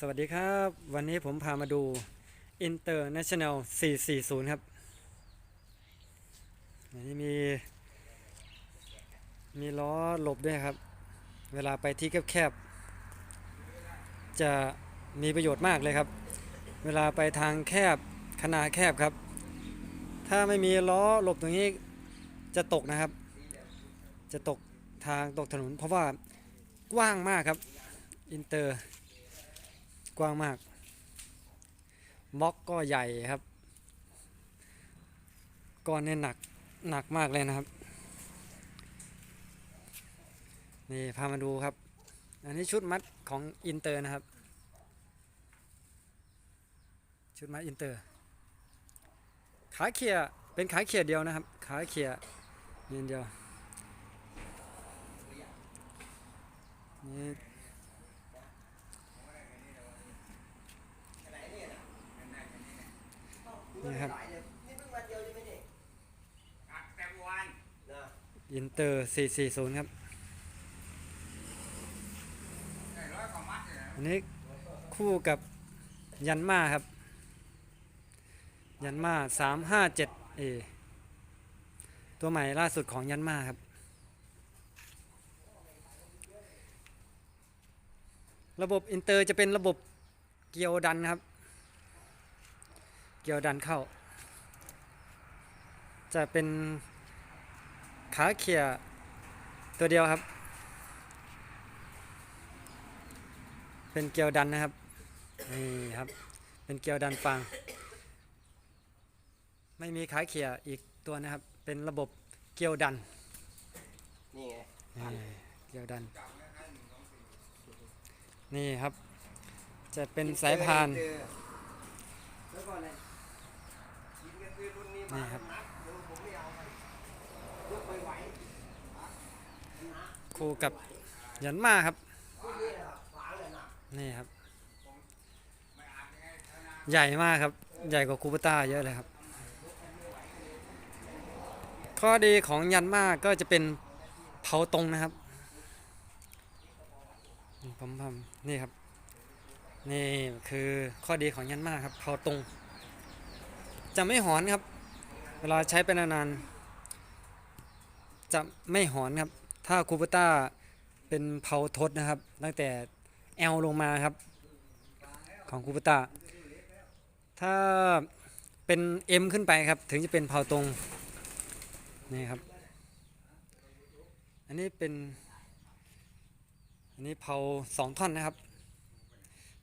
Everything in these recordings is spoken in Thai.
สวัสดีครับ วันนี้ผมพามาดู International 440 ครับอันนี้มี มีล้อหลบด้วยครับ เวลาไปที่แคบๆ จะมีประโยชน์มากเลยครับ เวลาไปทางแคบขนาดแคบครับ ถ้าไม่มีล้อหลบตรงนี้จะตกนะครับ จะตกทางตกถนนเพราะว่ากว้างมากครับอินเตอร์ กว้างมากบล็อกก็ใหญ่ครับก้อนเนี่ยหนักหนักมากเลยนะครับ นี่พามาดูครับ อันนี้ชุดมัดของอินเตอร์นะครับ ชุดมัดอินเตอร์ ขาเขียเป็นขาเขียเดียวนะครับ ขาเขียนี่เดียวนี่นี่ครับ แต่วัน อินเตอร์ 440 ครับอันะอันนี้คู่กับยันมาครับ ยันมา 357A ตัวใหม่ล่าสุดของยันมาครับ ระบบอินเตอร์จะเป็นระบบเกียวดันครับ เกียวดันเข้า จะเป็น ขาเขี่ยตัวเดียวครับ เป็นเกียวดันนะครับนี่ครับ เป็นเกียวดันฟาง ไม่มีขาเขี่ยอีกตัวนะครับ เป็นระบบเกียวดันนี่ไงนี่เกียวดัน นี่ครับ จะเป็นสายพานเจอแล้วก็อะไรกินกันซื้อรุ่นนี้มานี่ครับ นักเดี๋ยวผมไม่เอาไปยกไม่ไหว คู่กับยันมาครับ นี่ครับ ใหญ่มากครับ ใหญ่กว่าคูปต้าเยอะเลยครับ ข้อดีของยันมาก็จะเป็นเผาตรงนะครับผมทำนี่ครับ นี่คือข้อดีของยันมาครับ เผาตรง จะไม่หอนครับ เวลาใช้ไปนานๆจะไม่หอนครับ ถ้าคูปต้าเป็นเผาทดนะครับ ตั้งแต่ L ลงมาครับ ของคูปต้าถ้าเป็น M ขึ้นไปครับ ถึงจะเป็นเผาตรงนี่ครับ อันนี้เป็น อันนี้เผาสองท่อนนะครับ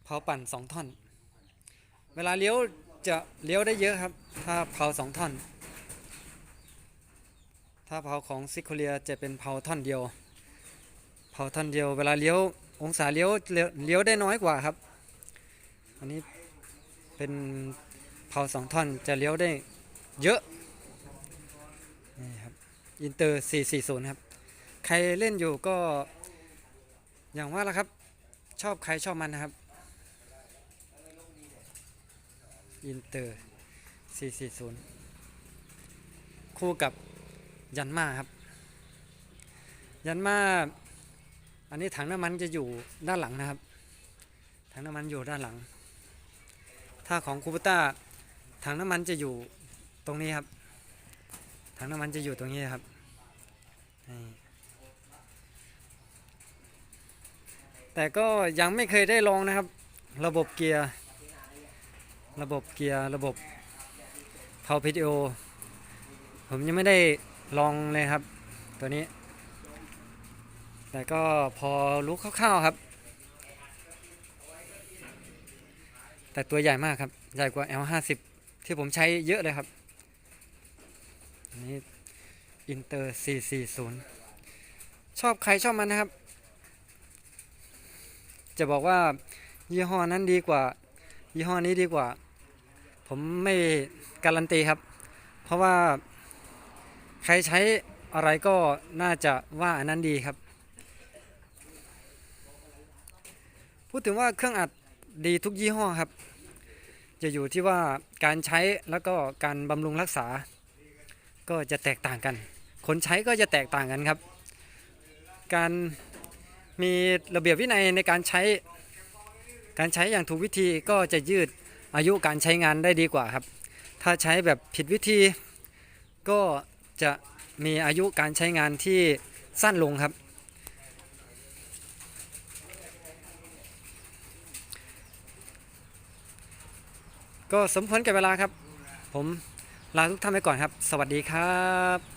เผาปั่นสองท่อน เวลาเลี้ยวจะเลี้ยวได้เยอะครับ ถ้าเผาสองท่อน ถ้าเผาของซิโคเลียจะเป็นเผาท่อนเดียว เผาท่อนเดียว เวลาเลี้ยวองศาเลี้ยวเลี้ยวเลี้ยวได้น้อยกว่าครับ อันนี้เป็นเผาสองท่อนจะเลี้ยวได้เยอะนี่ครับอินเตอร์ 440 ครับ ใครเล่นอยู่ก็อย่างว่าละครับ ชอบใครชอบมันนะครับอินเตอร์ 440 คู่กับ ยันมาครับ ยันมาอันนี้ถังน้ำมันจะอยู่ด้านหลังนะครับ ถังน้ำมันอยู่ด้านหลัง ถ้าของคูปต้าถังน้ำมันจะอยู่ตรงนี้ครับ ถังน้ำมันจะอยู่ตรงนี้ครับแต่ก็ยังไม่เคยได้ลองนะครับ ระบบเกียร์ ระบบเกียร์ ระบบเผาพีดีโอผมยังไม่ได้ ลองเลยครับ ตัวนี้ แต่ก็พอรู้คร่าวๆครับ แต่ตัวใหญ่มากครับ ใหญ่กว่า L50 ที่ผมใช้เยอะเลยครับนนี้อินเตอร์ 440 ชอบใครชอบมันนะครับ จะบอกว่ายี่ห้อนั้นดีกว่า ยี่ห้อนี้ดีกว่า ผมไม่การันตีครับ เพราะว่า ใครใช้อะไรก็น่าจะว่าอันนั้นดีครับ พูดถึงว่าเครื่องอัดดีทุกยี่ห้อครับ จะอยู่ที่ว่าการใช้แล้วก็การบำรุงรักษา ก็จะแตกต่างกัน คนใช้ก็จะแตกต่างกันครับ การมีระเบียบวินัยในการใช้ การใช้อย่างถูกวิธีก็จะยืดอายุการใช้งานได้ดีกว่าครับ ถ้าใช้แบบผิดวิธีก็ จะมีอายุการใช้งานที่สั้นลงครับ ก็สมควรแก่เวลาครับ ผมลาทุกท่านไปก่อนครับ สวัสดีครับ